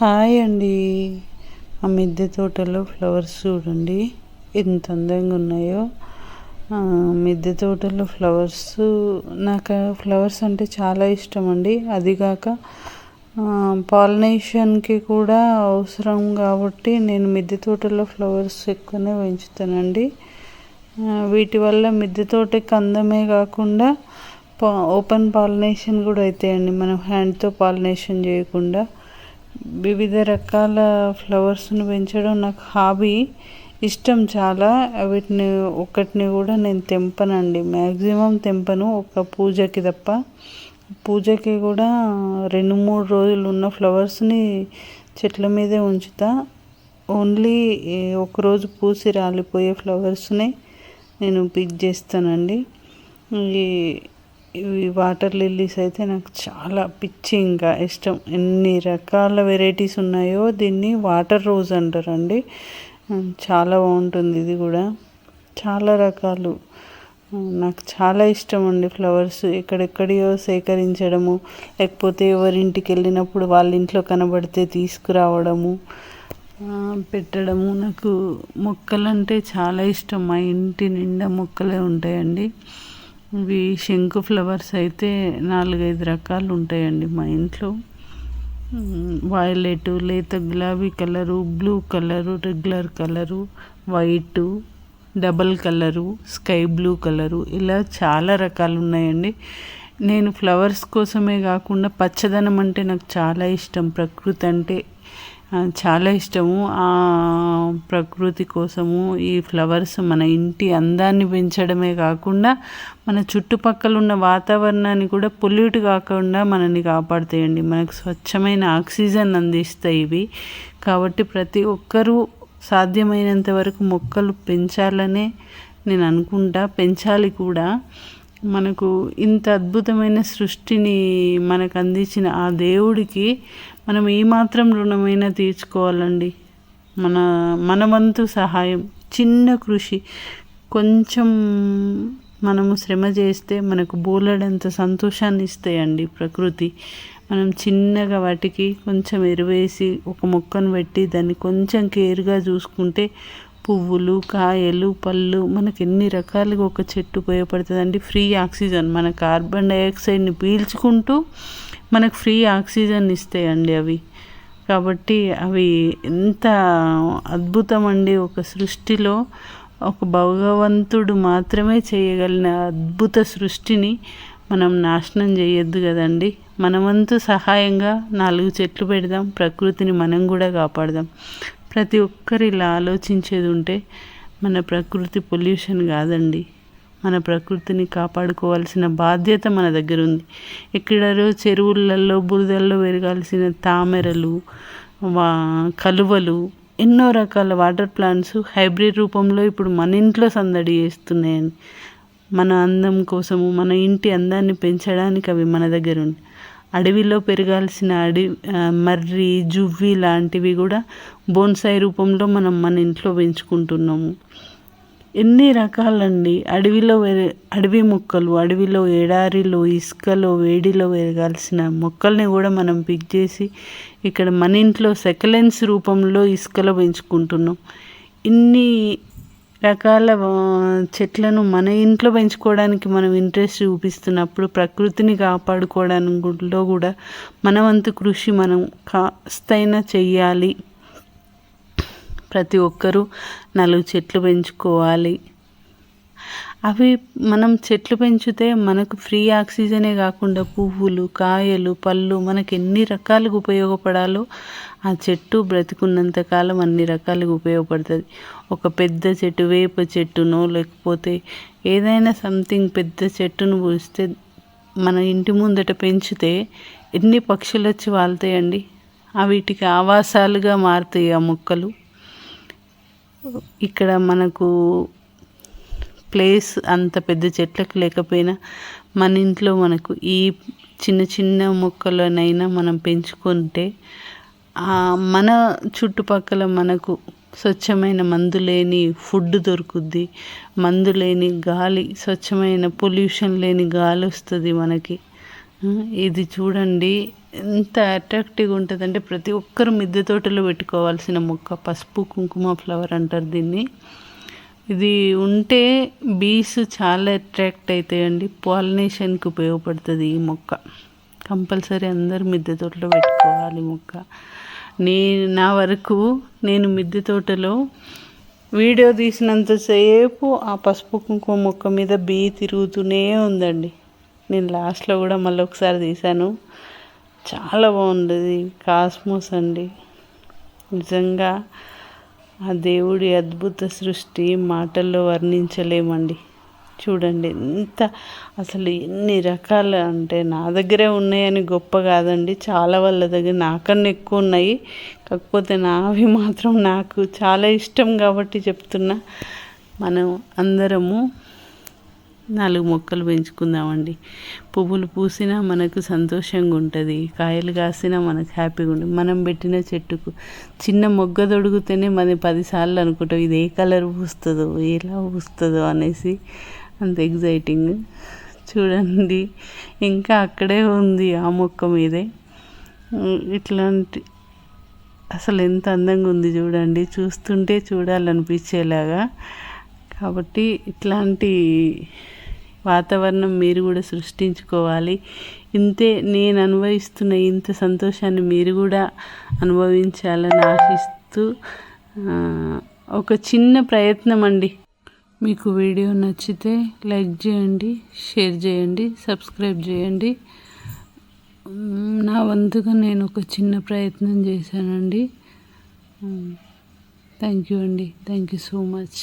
Hi అండి. ఆ మిద్దె తోటలో ఫ్లవర్స్ చూడండి. ఎంత అందంగా ఉన్నాయో. మిద్దె తోటలో ఫ్లవర్స్. నాకు ఫ్లవర్స్ అంటే చాలా ఇష్టం అండి. అదిగాక పాలినేషన్కి కూడా అవసరం కాబట్టి నేను మిద్దె తోటలో ఫ్లవర్స్ ఎక్కువనే పెంచుతానండి. వీటి వల్ల మిద్దె తోటకి అందమే కాకుండా ఓపెన్ పాలినేషన్ కూడా అవుతాయండి మనం హ్యాండ్తో పాలినేషన్ చేయకుండా. వివిధ రకాల ఫ్లవర్స్ను పెంచడం నాకు హాబీ. ఇష్టం చాలా. వీటిని ఒకటిని కూడా నేను తెంపనండి. మ్యాక్సిమం తెంపను ఒక పూజకి తప్ప. పూజకి కూడా రెండు మూడు రోజులు ఉన్న ఫ్లవర్స్ని చెట్ల మీదే ఉంచుతా. ఓన్లీ ఒకరోజు పూసి రాలిపోయే ఫ్లవర్స్ని నేను పిక్ చేస్తానండి. ఈ ఇవి వాటర్ లిల్లీస్ అయితే నాకు చాలా పిచ్చి ఇంకా ఇష్టం. ఎన్ని రకాల వెరైటీస్ ఉన్నాయో దీన్ని వాటర్ రోజ్ అంటారండి. చాలా బాగుంటుంది ఇది కూడా. చాలా రకాలు. నాకు చాలా ఇష్టం అండి ఫ్లవర్స్. ఎక్కడెక్కడియో సేకరించడము లేకపోతే ఎవరింటికి వెళ్ళినప్పుడు వాళ్ళ ఇంట్లో కనబడితే తీసుకురావడము పెట్టడము. నాకు మొక్కలంటే చాలా ఇష్టం. మా ఇంటి నిండా మొక్కలే ఉంటాయండి. ఇవి శంకు ఫ్లవర్స్ అయితే నాలుగైదు రకాలు ఉంటాయండి మా ఇంట్లో. వైలెట్ లేత గులాబీ colour blue colour regular colour white double colour sky blue colour ఇలా చాలా రకాలు ఉన్నాయండి. నేను ఫ్లవర్స్ కోసమే కాకుండా పచ్చదనం అంటే నాకు చాలా ఇష్టం. ప్రకృతి అంటే చాలా ఇష్టము. ఆ ప్రకృతి కోసము ఈ ఫ్లవర్స్ మన ఇంటి అందాన్ని పెంచడమే కాకుండా మన చుట్టుపక్కల ఉన్న వాతావరణాన్ని కూడా పొల్యూట్ కాకుండా మనని కాపాడుతాయండి. మనకు స్వచ్ఛమైన ఆక్సిజన్ అందిస్తాయి ఇవి. కాబట్టి ప్రతి ఒక్కరూ సాధ్యమైనంత వరకు మొక్కలు పెంచాలనే నేను అనుకుంటా. పెంచాలి కూడా. మనకు ఇంత అద్భుతమైన సృష్టిని మనకు అందించిన ఆ దేవుడికి మనం ఏమాత్రం రుణమైనా తీర్చుకోవాలండి. మన మన వంతు సహాయం చిన్న కృషి. కొంచెం మనము శ్రమ చేస్తే మనకు బోలెడంత సంతోషాన్ని ఇస్తాయండి ప్రకృతి. మనం చిన్నగా వాటికి కొంచెం ఎరువేసి ఒక మొక్కను పెట్టి దాన్ని కొంచెం కేర్గా చూసుకుంటే పువ్వులు కాయలు పళ్ళు మనకు ఎన్ని రకాలుగా ఒక చెట్టు ఉపయోగపడుతుంది అండి ఫ్రీ ఆక్సిజన్ మన కార్బన్ డైఆక్సైడ్ని పీల్చుకుంటూ మనకు ఫ్రీ ఆక్సిజన్ ఇస్తాయండి అవి. కాబట్టి అవి ఎంత అద్భుతం అండి ఒక సృష్టిలో ఒక భగవంతుడు మాత్రమే చేయగలిగిన అద్భుత సృష్టిని మనం నాశనం చేయొద్దు కదండి. మనమంతు సహాయంగా నాలుగు చెట్లు పెడదాం ప్రకృతిని మనం కూడా కాపాడదాం. ప్రతి ఒక్కరు ఇలా ఆలోచించేది ఉంటే మన ప్రకృతి పొల్యూషన్ కాదండి. మన ప్రకృతిని కాపాడుకోవాల్సిన బాధ్యత మన దగ్గర ఉంది. ఎక్కడో చెరువులలో బురదల్లో పెరగాల్సిన తామెరలు వా కలువలు ఎన్నో రకాల వాటర్ ప్లాంట్స్ హైబ్రిడ్ రూపంలో ఇప్పుడు మన ఇంట్లో సందడి చేస్తున్నాయని మన అందం కోసము మన ఇంటి అందాన్ని పెంచడానికి అవి మన దగ్గర ఉంది అడవిలో పెరగాల్సిన అడవి మర్రి జువ్వి లాంటివి కూడా బోన్సాయి రూపంలో మనం మన ఇంట్లో పెంచుకుంటున్నాము. ఎన్ని రకాలండి? అడవిలో అడవి మొక్కలు అడవిలో ఎడారిలో ఇసుకలో వేడిలో పెరగాల్సిన మొక్కల్ని కూడా మనం పిక్ చేసి ఇక్కడ మన ఇంట్లో సెకలెన్స్ రూపంలో ఇసుకలో పెంచుకుంటున్నాం. ఇన్ని రకాల చెట్లను మన ఇంట్లో పెంచుకోవడానికి మనం ఇంట్రెస్ట్ చూపిస్తున్నప్పుడు ప్రకృతిని కాపాడుకోవడానికి కూడా మన వంతు కృషి మనం కాస్తైనా చెయ్యాలి. ప్రతి ఒక్కరూ నాలుగు చెట్లు పెంచుకోవాలి. అవి మనం చెట్లు పెంచితే మనకు ఫ్రీ ఆక్సిజనే కాకుండా పువ్వులు కాయలు పళ్ళు మనకు ఎన్ని రకాలుగా ఉపయోగపడాలో ఆ చెట్టు బ్రతికున్నంతకాలం అన్ని రకాలుగా ఉపయోగపడుతుంది. ఒక పెద్ద చెట్టు వేప చెట్టునో లేకపోతే ఏదైనా సంథింగ్ పెద్ద చెట్టును పూస్తే మన ఇంటి ముందట పెంచితే ఎన్ని పక్షులు వచ్చి వాళ్తాయండి? అవిటికి వీటికి ఆవాసాలుగా మారుతాయి ఆ మొక్కలు. ఇక్కడ మనకు ప్లేస్ అంత పెద్ద చెట్లకు లేకపోయినా మన ఇంట్లో మనకు ఈ చిన్న చిన్న మొక్కలనైనా మనం పెంచుకుంటే మన చుట్టుపక్కల మనకు స్వచ్ఛమైన మందు లేని ఫుడ్ దొరుకుద్ది మందు లేని గాలి స్వచ్ఛమైన పొల్యూషన్ లేని గాలి వస్తుంది మనకి. ఇది చూడండి ఎంత అట్రాక్టివ్గా ఉంటుందంటే ప్రతి ఒక్కరు మిద్దె తోటలో పెట్టుకోవాల్సిన మొక్క పసుపు కుంకుమ ఫ్లవర్ అంటారు దీన్ని. ఇది ఉంటే బీస్ చాలా అట్రాక్ట్ అవుతాయండి పాలినేషన్కి ఉపయోగపడుతుంది ఈ మొక్క. కంపల్సరీ అందరు మిద్దె తోటలో పెట్టుకోవాలి మొక్క. నే నా వరకు నేను మిద్దె తోటలో వీడియో తీసినంతసేపు ఆ పసుపు కుంకుమ మొక్క మీద బీ తిరుగుతూనే ఉందండి. నేను లాస్ట్లో కూడా మళ్ళీ ఒకసారి తీశాను. చాలా బాగుంది కాస్మోస్ అండి. నిజంగా ఆ దేవుడి అద్భుత సృష్టి మాటల్లో వర్ణించలేమండి. చూడండి ఎంత అసలు ఎన్ని రకాల అంటే నా దగ్గరే ఉన్నాయని గొప్ప కాదండి. చాలా వాళ్ళ దగ్గర నాకన్నా ఎక్కువ ఉన్నాయి. కాకపోతే నావి మాత్రం నాకు చాలా ఇష్టం కాబట్టి చెప్తున్నా. మనం అందరము నాలుగు మొక్కలు పెంచుకుందామండి. పువ్వులు పూసినా మనకు సంతోషంగా ఉంటుంది. కాయలు కాసినా మనకు హ్యాపీగా ఉంటుంది. మనం పెట్టిన చెట్టుకు చిన్న మొగ్గ దొడిగితేనే మనం పదిసార్లు అనుకుంటాం ఇది ఏ కలర్ పూస్తుందో ఎలా పూస్తుందో అనేసి. అంత ఎగ్జైటింగ్ చూడండి. ఇంకా అక్కడే ఉంది ఆ మొక్క మీదే. ఇట్లాంటి అసలు ఎంత అందంగా ఉంది చూడండి. చూస్తుంటే చూడాలనిపించేలాగా. కాబట్టి ఇట్లాంటి వాతావరణం మీరు కూడా సృష్టించుకోవాలి. ఇంతే నేను అనుభవిస్తున్న ఇంత సంతోషాన్ని మీరు కూడా అనుభవించాలని ఆశిస్తూ ఒక చిన్న ప్రయత్నం అండి. మీకు వీడియో నచ్చితే లైక్ చేయండి షేర్ చేయండి సబ్స్క్రైబ్ చేయండి. నా వంతుగా నేను ఒక చిన్న ప్రయత్నం చేశానండి. థ్యాంక్ యూ అండి. Thank you so much.